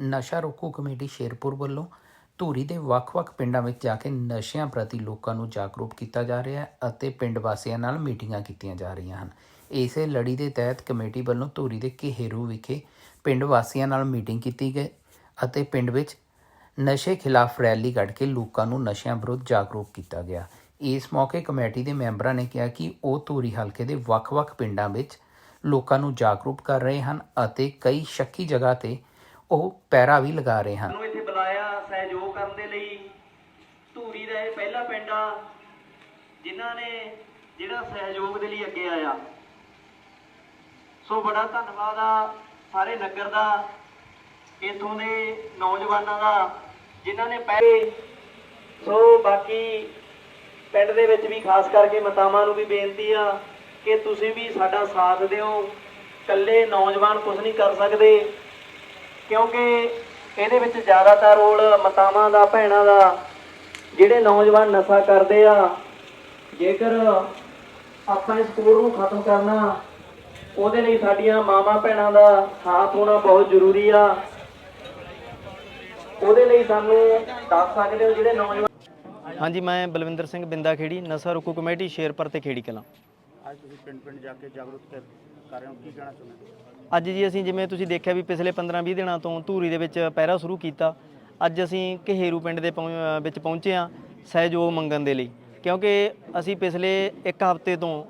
ਨਸ਼ਾ ਰੋਕੂ ਕਮੇਟੀ ਸ਼ੇਰਪੁਰ ਵੱਲੋਂ ਧੂਰੀ ਦੇ ਵੱਖ-ਵੱਖ ਪਿੰਡਾਂ ਵਿੱਚ ਜਾ ਕੇ ਨਸ਼ਿਆਂ ਪ੍ਰਤੀ ਲੋਕਾਂ ਨੂੰ ਜਾਗਰੂਕ ਕੀਤਾ ਜਾ ਰਿਹਾ ਹੈ ਅਤੇ ਪਿੰਡ ਵਾਸੀਆਂ ਨਾਲ ਮੀਟਿੰਗਾਂ ਕੀਤੀਆਂ ਜਾ ਰਹੀਆਂ ਹਨ। ਇਸੇ ਲੜੀ ਦੇ ਤਹਿਤ ਕਮੇਟੀ ਵੱਲੋਂ ਧੂਰੀ ਦੇ ਘੇਰੂ ਵਿਖੇ ਪਿੰਡ ਵਾਸੀਆਂ ਨਾਲ ਮੀਟਿੰਗ ਕੀਤੀ ਗਈ ਅਤੇ ਪਿੰਡ ਵਿੱਚ ਨਸ਼ੇ ਖਿਲਾਫ ਰੈਲੀ ਕੱਢ ਕੇ ਲੋਕਾਂ ਨੂੰ ਨਸ਼ਿਆਂ ਵਿਰੁੱਧ ਜਾਗਰੂਕ ਕੀਤਾ ਗਿਆ। ਇਸ ਮੌਕੇ ਕਮੇਟੀ ਦੇ ਮੈਂਬਰਾਂ ਨੇ ਕਿਹਾ ਕਿ ਉਹ ਧੂਰੀ ਹਲਕੇ ਦੇ ਵੱਖ-ਵੱਖ ਪਿੰਡਾਂ ਵਿੱਚ ਲੋਕਾਂ ਨੂੰ ਜਾਗਰੂਕ ਕਰ ਰਹੇ ਹਨ ਅਤੇ ਕਈ ਸ਼ੱਕੀ ਜਗ੍ਹਾ ਤੇ ਉਹ ਪੈਰਾ ਵੀ ਲਗਾ ਰਹੇ ਹਨ ਨੂੰ ਇੱਥੇ ਬੁਲਾਇਆ ਸਹਿਯੋਗ ਕਰਨ ਦੇ ਲਈ। ਧੂਰੀ ਦਾ ਇਹ ਪਹਿਲਾ ਪਿੰਡ ਆ, ਜਿਨ੍ਹਾਂ ਨੇ ਜਿਹੜਾ ਸਹਿਯੋਗ ਦੇ ਲਈ ਅੱਗੇ ਆਇਆ। ਸੋ ਬੜਾ ਧੰਨਵਾਦ ਆ ਸਾਰੇ ਨਗਰ ਦਾ, ਇਥੋਂ ਦੇ ਨੌਜਵਾਨਾਂ ਦਾ, ਜਿਨ੍ਹਾਂ ਨੇ ਪਹਿਲੇ ਸੋ ਬਾਕੀ ਪਿੰਡ ਦੇ ਵਿੱਚ ਵੀ ਖਾਸ ਕਰਕੇ ਮਤਾਵਾਂ ਨੂੰ ਵੀ ਬੇਨਤੀ ਆ ਕਿ ਤੁਸੀਂ ਵੀ ਸਾਡਾ ਸਾਥ ਦਿਓ। ਇਕੱਲੇ ਨੌਜਵਾਨ ਕੁਝ ਨਹੀਂ ਕਰ ਸਕਦੇ। ਕਿਉਂਕਿ ਇਹਦੇ ਵਿੱਚ ਜ਼ਿਆਦਾਤਰ ਰੋਲ ਮਤਾਵਾਂ ਦਾ ਭੈਣਾਂ ਦਾ ਜਿਹੜੇ ਨੌਜਵਾਨ ਨਸ਼ਾ ਕਰਦੇ ਆ ਜੇਕਰ ਆਪਾਂ ਇਸ ਕੋਰ ਨੂੰ ਖਤਮ ਕਰਨਾ ਉਹਦੇ ਲਈ ਸਾਡੀਆਂ ਮਾਵਾਂ ਭੈਣਾਂ ਦਾ ਸਾਥ ਹੋਣਾ ਬਹੁਤ ਜ਼ਰੂਰੀ ਆ। ਉਹਦੇ ਲਈ ਸਾਨੂੰ ਦੱਸ ਸਕਦੇ ਹੋ ਜਿਹੜੇ ਨੌਜਵਾਨ ਹਾਂਜੀ ਮੈਂ ਬਲਵਿੰਦਰ ਸਿੰਘ ਬਿੰਦਾ ਖੇੜੀ ਨਸ਼ਾ ਰੋਕੂ ਕਮੇਟੀ ਸ਼ੇਰਪੁਰ ਤੇ ਖੇੜੀ ਕਲਾਂ। ਅੱਜ ਤੁਸੀਂ ਪਿੰਡ ਪਿੰਡ ਜਾ ਕੇ ਜਾਗਰੂਕ ਕਰ ਰਹੇ ਹੋ ਕੀ ਕਹਿਣਾ ਚਾਹੁੰਦੇ ਹੋ? ਅੱਜ ਜੀ ਅਸੀਂ ਜਿਵੇਂ ਤੁਸੀਂ ਦੇਖਿਆ ਵੀ ਪਿਛਲੇ 15-20 ਦਿਨਾਂ ਤੋਂ ਧੂਰੀ ਦੇ ਵਿੱਚ ਪਹਿਰਾ ਸ਼ੁਰੂ ਕੀਤਾ। ਅੱਜ ਅਸੀਂ ਘੇਰੂ ਪਿੰਡ ਦੇ ਪਹੁੰ- ਵਿੱਚ ਪਹੁੰਚੇ ਹਾਂ ਸਹਿਯੋਗ ਮੰਗਣ ਦੇ ਲਈ। ਕਿਉਂਕਿ ਅਸੀਂ ਪਿਛਲੇ ਇੱਕ ਹਫ਼ਤੇ ਤੋਂ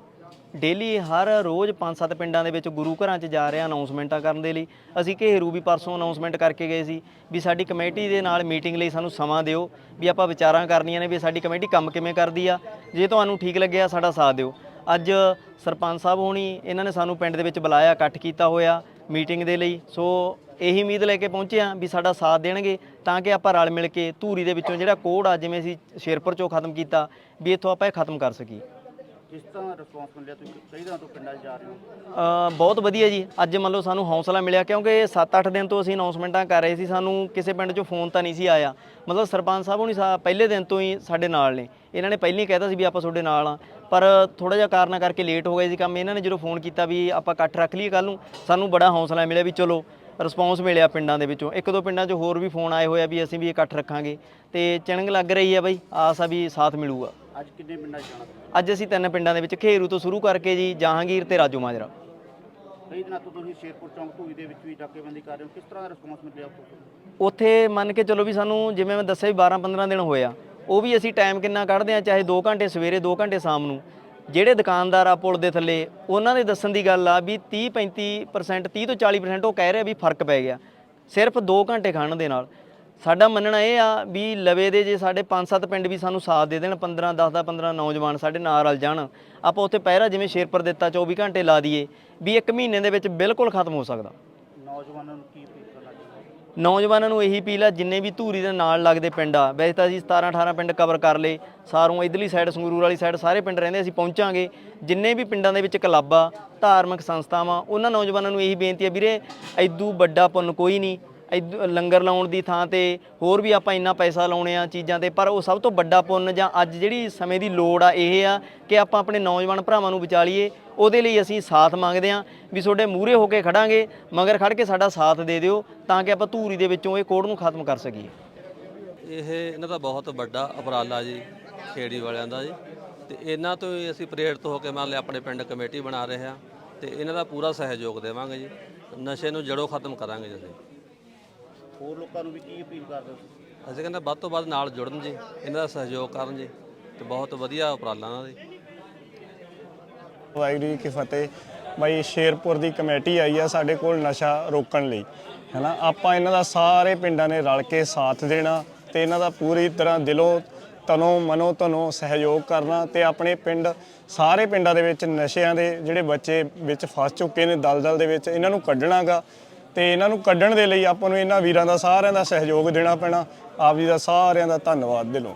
ਡੇਲੀ ਹਰ ਰੋਜ਼ 5-7 ਪਿੰਡਾਂ ਦੇ ਵਿੱਚ ਗੁਰੂ ਘਰਾਂ 'ਚ ਜਾ ਰਹੇ ਹਾਂ ਅਨਾਉਂਸਮੈਂਟਾਂ ਕਰਨ ਦੇ ਲਈ। ਅਸੀਂ ਘੇਰੂ ਵੀ ਪਰਸੋਂ ਅਨਾਉਂਸਮੈਂਟ ਕਰਕੇ ਗਏ ਸੀ ਵੀ ਸਾਡੀ ਕਮੇਟੀ ਦੇ ਨਾਲ ਮੀਟਿੰਗ ਲਈ ਸਾਨੂੰ ਸਮਾਂ ਦਿਓ, ਵੀ ਆਪਾਂ ਵਿਚਾਰਾਂ ਕਰਨੀਆਂ ਨੇ, ਵੀ ਸਾਡੀ ਕਮੇਟੀ ਕੰਮ ਕਿਵੇਂ ਕਰਦੀ ਆ। ਜੇ ਤੁਹਾਨੂੰ ਠੀਕ ਲੱਗਿਆ ਸਾਡਾ ਸਾਥ ਦਿਓ। ਅੱਜ ਸਰਪੰਚ ਸਾਹਿਬ ਹੋਣੀ ਇਹਨਾਂ ਨੇ ਸਾਨੂੰ ਪਿੰਡ ਦੇ ਵਿੱਚ ਬੁਲਾਇਆ, ਇਕੱਠ ਕੀਤਾ ਹੋਇਆ ਮੀਟਿੰਗ ਦੇ ਲਈ। ਸੋ ਇਹੀ ਉਮੀਦ ਲੈ ਕੇ ਪਹੁੰਚੇ ਹਾਂ ਵੀ ਸਾਡਾ ਸਾਥ ਦੇਣਗੇ ਤਾਂ ਕਿ ਆਪਾਂ ਰਲ ਮਿਲ ਕੇ ਧੂਰੀ ਦੇ ਵਿੱਚੋਂ ਜਿਹੜਾ ਕੋੜ ਆ, ਜਿਵੇਂ ਅਸੀਂ ਸ਼ੇਰਪੁਰ ਚੋਂ ਖਤਮ ਕੀਤਾ, ਵੀ ਇੱਥੋਂ ਆਪਾਂ ਇਹ ਖਤਮ ਕਰ ਸਕੀਏ। ਕਿਸ ਤਰ੍ਹਾਂ ਰਿਸਪੌਂਸ ਮਿਲਿਆ ਤੁਸੀਂ? ਕਈ ਦਿਨਾਂ ਤੋਂ ਪਿੰਡਾਂ 'ਚ ਜਾ ਰਹੇ ਹੋ। ਅ, ਬਹੁਤ ਵਧੀਆ ਜੀ। ਅੱਜ ਮੰਨ ਲਓ ਸਾਨੂੰ ਹੌਸਲਾ ਮਿਲਿਆ ਕਿਉਂਕਿ 7-8 ਦਿਨ ਤੋਂ ਅਸੀਂ ਅਨਾਉਂਸਮੈਂਟਾਂ ਕਰ ਰਹੇ ਸੀ ਸਾਨੂੰ ਕਿਸੇ ਪਿੰਡ 'ਚੋਂ ਫੋਨ ਤਾਂ ਨਹੀਂ ਸੀ ਆਇਆ। ਮਤਲਬ ਸਰਪੰਚ ਸਾਹਿਬ ਹੁਣੀ ਸਾ ਪਹਿਲੇ ਦਿਨ ਤੋਂ ਹੀ ਸਾਡੇ ਨਾਲ ਨੇ। ਇਹਨਾਂ ਨੇ ਪਹਿਲਾਂ ਹੀ ਕਹਿਤਾ ਸੀ ਵੀ ਆਪਾਂ ਤੁਹਾਡੇ ਨਾਲ ਆ ਪਰ ਥੋੜਾ ਜਿਹਾ ਕਾਰਨਾਂ ਕਰਕੇ ਲੇਟ ਹੋ ਗਏ ਸੀ ਕੰਮ। ਇਹਨਾਂ ਨੇ ਜਦੋਂ ਫੋਨ ਕੀਤਾ ਵੀ ਆਪਾਂ ਇਕੱਠ ਰੱਖ ਲਈਏ ਕੱਲ ਨੂੰ ਸਾਨੂੰ ਬੜਾ ਹੌਸਲਾ ਮਿਲਿਆ ਵੀ ਚਲੋ ਰਿਸਪੌਂਸ ਮਿਲਿਆ ਪਿੰਡਾਂ ਦੇ ਵਿੱਚੋਂ। ਇੱਕ ਦੋ ਪਿੰਡਾਂ 'ਚ ਹੋਰ ਵੀ ਫੋਨ ਆਏ ਹੋਏ ਆ ਵੀ ਅਸੀਂ ਵੀ ਇਕੱਠ ਰੱਖਾਂਗੇ। ਤੇ ਚਿਣਗ ਲੱਗ ਰਹੀ ਆ ਬਈ ਆਸ ਆ ਵੀ ਸਾਥ ਮਿਲੂਗਾ। ਅੱਜ ਕਿੰਨੇ ਪਿੰਡਾਂ 'ਚ ਜਾਣਾ ਤੁਸੀਂ ਅੱਜ ਅਸੀਂ ਤਿੰਨ ਪਿੰਡਾਂ ਦੇ ਵਿੱਚ ਖੇਰੂ ਤੋਂ ਸ਼ੁਰੂ ਕਰਕੇ ਜੀ ਜਹਾਂਗੀਰ ਤੇ ਰਾਜੋ ਮਾਜਰਾ। ਕਈ ਦਿਨਾਂ ਤੋਂ ਤੁਸੀਂ ਸ਼ੇਰਪੁਰ ਚੌਂਕ ਧੂਰੀ ਦੇ ਵਿੱਚ ਵੀ ਡਾਕੇਬੰਦੀ ਕਰ ਰਹੇ ਹੋ। ਕਿਸ ਤਰ੍ਹਾਂ ਦਾ ਰਿਸਪੌਂਸ ਮਿਲਿਆ ਤੁਹਾਨੂੰ ਉੱਥੇ ਮੰਨ ਕੇ ਚਲੋ ਵੀ ਸਾਨੂੰ ਜਿਵੇਂ ਮੈਂ ਦੱਸਿਆ ਵੀ 12-15 ਦਿਨ ਹੋਏ ਆ ਉਹ ਵੀ ਅਸੀਂ ਟਾਈਮ ਕਿੰਨਾ ਕੱਢਦੇ ਆ ਚਾਹੇ 2 ਘੰਟੇ ਸਵੇਰੇ 2 ਘੰਟੇ ਸ਼ਾਮ ਨੂੰ। ਜਿਹੜੇ ਦੁਕਾਨਦਾਰ ਆ ਪੁਲ ਦੇ ਥੱਲੇ ਉਹਨਾਂ ਦੇ ਦੱਸਣ ਦੀ ਗੱਲ ਆ ਵੀ 30-35% 30 ਤੋਂ 40% ਉਹ ਕਹਿ ਰਹੇ ਆ ਵੀ ਫ਼ਰਕ ਪੈ ਗਿਆ। ਸਿਰਫ 2 ਘੰਟੇ ਖਾਣ ਦੇ ਨਾਲ। ਸਾਡਾ ਮੰਨਣਾ ਇਹ ਆ ਵੀ ਲਵੇ ਦੇ ਜੇ ਸਾਡੇ 5-7 ਪਿੰਡ ਵੀ ਸਾਨੂੰ ਸਾਥ ਦੇ ਦੇਣ 15 10 15 ਨੌਜਵਾਨ ਸਾਡੇ ਨਾਲ ਰਲ ਜਾਣ ਆਪਾਂ ਉੱਥੇ ਪਹਿਰਾ ਜਿਵੇਂ ਸ਼ੇਰਪੁਰ ਦਿੱਤਾ 24 ਘੰਟੇ ਲਾ ਦਈਏ ਵੀ ਇੱਕ ਮਹੀਨੇ ਦੇ ਵਿੱਚ ਬਿਲਕੁਲ ਖਤਮ ਹੋ ਸਕਦਾ। ਨੌਜਵਾਨਾਂ ਨੂੰ ਕੀ ਅਪੀਲ ਕਰਨਾ ਚਾਹੁੰਦੇ? ਨੌਜਵਾਨਾਂ ਨੂੰ ਇਹੀ ਅਪੀਲ ਆ ਜਿੰਨੇ ਵੀ ਧੂਰੀ ਦੇ ਨਾਲ ਲੱਗਦੇ ਪਿੰਡ ਆ ਵੈਸੇ ਤਾਂ ਅਸੀਂ 17 18 ਪਿੰਡ ਕਵਰ ਕਰ ਲਏ ਸਾਰੋਂ ਇਧਰਲੀ ਸਾਈਡ ਸੰਗਰੂਰ ਵਾਲੀ ਸਾਈਡ ਸਾਰੇ ਪਿੰਡ ਰਹਿੰਦੇ ਅਸੀਂ ਪਹੁੰਚਾਂਗੇ। ਜਿੰਨੇ ਵੀ ਪਿੰਡਾਂ ਦੇ ਵਿੱਚ ਕਲੱਬ ਆ ਧਾਰਮਿਕ ਸੰਸਥਾਵਾਂ ਉਹਨਾਂ ਨੌਜਵਾਨਾਂ ਨੂੰ ਇਹੀ ਬੇਨਤੀ ਆ ਵੀਰੇ ਐਦੂ ਵੱਡਾ ਪੁੰਨ ਕੋਈ ਨਹੀਂ। ਲੰਗਰ ਲਾਉਣ ਦੀ ਥਾਂ ਤੇ ਹੋਰ ਵੀ ਆਪਾਂ ਇੰਨਾ ਪੈਸਾ ਲਾਉਣੇ ਆ ਚੀਜ਼ਾਂ ਤੇ, ਪਰ ਉਹ ਸਭ ਤੋਂ ਵੱਡਾ ਪੁੰਨ ਜਾਂ ਅੱਜ ਜਿਹੜੀ ਸਮੇਂ ਦੀ ਲੋੜ ਆ ਇਹ ਆ ਕਿ ਆਪਾਂ ਆਪਣੇ ਨੌਜਵਾਨ ਭਰਾਵਾਂ ਨੂੰ ਵਿਚਾਲੀਏ ਉਹਦੇ ਲਈ ਅਸੀਂ ਸਾਥ ਮੰਗਦੇ ਹਾਂ ਵੀ ਤੁਹਾਡੇ ਮੂਹਰੇ ਹੋ ਕੇ ਖੜਾਂਗੇ, ਮਗਰ ਖੜ ਕੇ ਸਾਡਾ ਸਾਥ ਦੇ ਦਿਓ ਤਾਂ ਕਿ ਆਪਾਂ ਧੂਰੀ ਦੇ ਵਿੱਚੋਂ ਇਹ ਕੋੜ ਨੂੰ ਖਤਮ ਕਰ ਸਕੀਏ। ਇਹ ਇਹਨਾਂ ਦਾ ਬਹੁਤ ਵੱਡਾ ਉਪਰਾਲਾ ਜੀ, ਖੇੜੀ ਵਾਲਿਆਂ ਦਾ ਜੀ। ਤੇ ਇਹਨਾਂ ਤੋਂ ਹੀ ਅਸੀਂ ਪ੍ਰੇਰਿਤ ਹੋ ਕੇ ਮੰਨ ਲਿਆ ਆਪਣੇ ਪਿੰਡ ਕਮੇਟੀ ਬਣਾ ਰਹੇ ਹਾਂ ਤੇ ਇਹਨਾਂ ਦਾ ਪੂਰਾ ਸਹਿਯੋਗ ਦੇਵਾਂਗੇ ਜੀ। ਨਸ਼ੇ ਨੂੰ ਜੜੋਂ ਖਤਮ ਕਰਾਂਗੇ ਜੀ ਅਸੀਂ। ਹੋਰ ਲੋਕਾਂ ਨੂੰ ਵੀ ਕੀ ਅਪੀਲ ਕਰਦੇ ਹੋ ਤੁਸੀਂ? ਅਸੀਂ ਕਹਿੰਦੇ ਵੱਧ ਤੋਂ ਵੱਧ ਨਾਲ ਜੁੜਨ ਜੀ ਇਹਨਾਂ ਦਾ ਸਹਿਯੋਗ ਕਰਨ ਜੀ ਤੇ ਬਹੁਤ ਵਧੀਆ ਉਪਰਾਲਾ ਇਹਨਾਂ ਦੀ। ਵਾਹਿਗੁਰੂ ਜੀ ਕੀ ਫਤਿਹ। ਬਈ ਸ਼ੇਰਪੁਰ ਦੀ ਕਮੇਟੀ ਆਈ ਆ ਸਾਡੇ ਕੋਲ ਨਸ਼ਾ ਰੋਕਣ ਲਈ ਹੈਨਾ? ਆਪਾਂ ਇਹਨਾਂ ਦਾ ਸਾਰੇ ਪਿੰਡਾਂ ਨੇ ਰਲ ਕੇ ਸਾਥ ਦੇਣਾ ਤੇ ਇਹਨਾਂ ਦਾ ਪੂਰੀ ਤਰ੍ਹਾਂ ਦਿਲੋਂ ਤਨੋਂ ਮਨੋਂ ਤਨੋਂ ਸਹਿਯੋਗ ਕਰਨਾ ਤੇ ਆਪਣੇ ਪਿੰਡ ਸਾਰੇ ਪਿੰਡਾਂ ਦੇ ਵਿੱਚ ਨਸ਼ਿਆਂ ਦੇ ਜਿਹੜੇ ਬੱਚੇ ਵਿੱਚ ਫਸ ਚੁੱਕੇ ਨੇ ਦਲਦਲ ਦੇ ਵਿੱਚ ਇਹਨਾਂ ਨੂੰ ਕੱਢਣਾਗਾ। ਤੇ ਇਹਨਾਂ ਨੂੰ ਕੱਢਣ ਦੇ ਲਈ ਆਪਾਂ ਨੂੰ ਇਹਨਾਂ ਵੀਰਾਂ ਦਾ ਸਾਰਿਆਂ ਦਾ ਸਹਿਯੋਗ ਦੇਣਾ ਪੈਣਾ। ਆਪ ਜੀ ਦਾ ਸਾਰਿਆਂ ਦਾ ਧੰਨਵਾਦ ਦਿਲੋਂ।